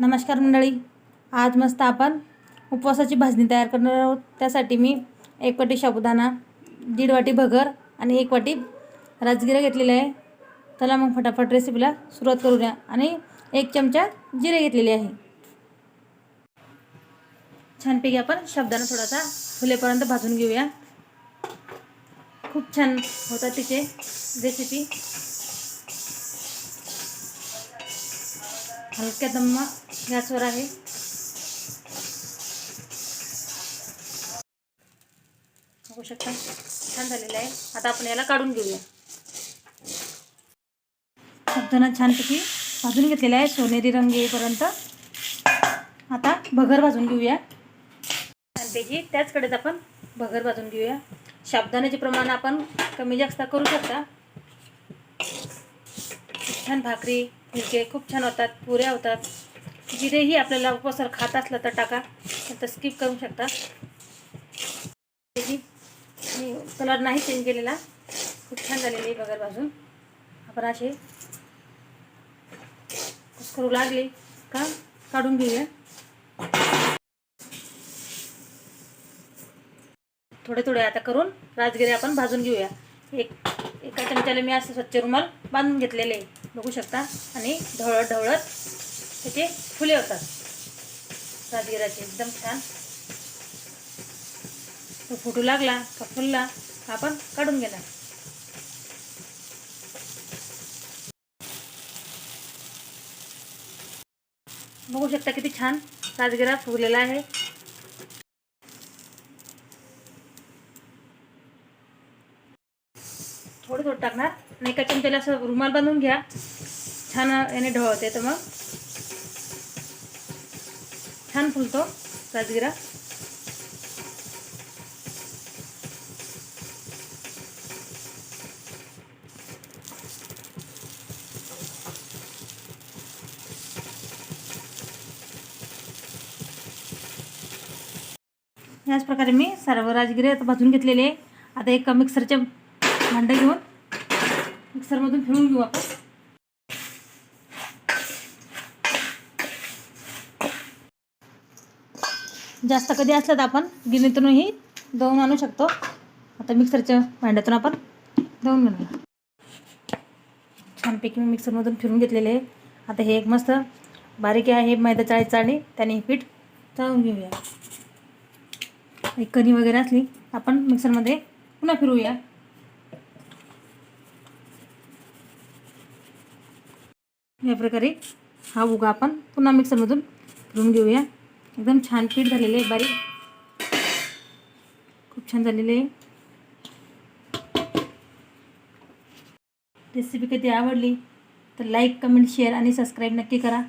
नमस्कार मंडळी. आज मस्त आपण उपवासाची भाजणी तयार करणार आहोत. त्यासाठी मी एक वाटी साबुदाणा दीड वाटी भगर आणि एक वाटी राजगिरा घेतलेला आहे. चला मग फटाफट रेसिपीला सुरुवात करूया आणि एक चमचा जिरे घेतलेले आहे. छानपैकी आपण साबुदाणा थोडासा फुलेपर्यंत भाजून घेऊया. खूप छान होतात तिचे रेसिपी हलक्या दम्मा गॅसवर आहे. बघू शकता छान झालेलं आहे. आता आपण याला काढून घेऊया. साबुदाणा छानपैकी भाजून घेतलेला आहे सोनेरी रंग येईपर्यंत. आता भगर भाजून घेऊया. छानपैकी त्याच कडेच आपण भगर भाजून घेऊया. साबुदाण्याचे प्रमाण आपण कमी जास्त करू शकता छान भाकरी फुलके खूप छान होतात पुऱ्या होतात. जिरेही आपल्याला उपसर खात असलं तर टाका तर स्किप करू शकता. मी कलर नाही चेंज केलेला. खूप छान झालेली आहे बगर भाजून आपण असे करू लागले का? काढून घेऊया. थोडे थोडे आता करून राजगिरे आपण भाजून घेऊया. एक एका चमच्याला मी असं स्वच्छ रुमाल बांधून घेतलेले आहे. बघू शकता. आणि ढवळत ढवळत त्याचे फुले होतात. राजगिराचे एकदम छान. तो फुटू लागला का फुलला आपण काढून घेणार. बघू शकता किती छान राजगिरा फुगलेला आहे. थोडं थोडं टाकणार आणि एका चमच्याला असं रुमाल बांधून घ्या. छान याने ढवळते तर मग. छान फुलतो राजगिरा. याच प्रकारे मी सर्व राजगिरे आता भाजून घेतलेले आता एक मिक्सरच्या भांडं घेऊन मिक्सरमधून फिरून घेऊ आपण. जास्त कधी असलं तर आपण गिरणीतूनही दळून आणू शकतो. आता मिक्सरच्या भांड्यातून आपण दळून घेणार छानपैकी मी मिक्सरमधून फिरून घेतलेले आहे. आता हे एक मस्त बारीक आहे मैदा चाळीचा चाळणी त्याने हे पीठ चाळून घेऊया. एक कणी वगैरे असली आपण मिक्सरमध्ये पुन्हा फिरूया या प्रकारे हा उगा आपण पुन्हा मिक्सरमधून फिरून घेऊया. एकदम छान पीठ झालेले आहे बारीक. खूप छान झालेले आहे. रेसिपी कधी आवडली तर लाईक कमेंट शेअर आणि सबस्क्राईब नक्की करा.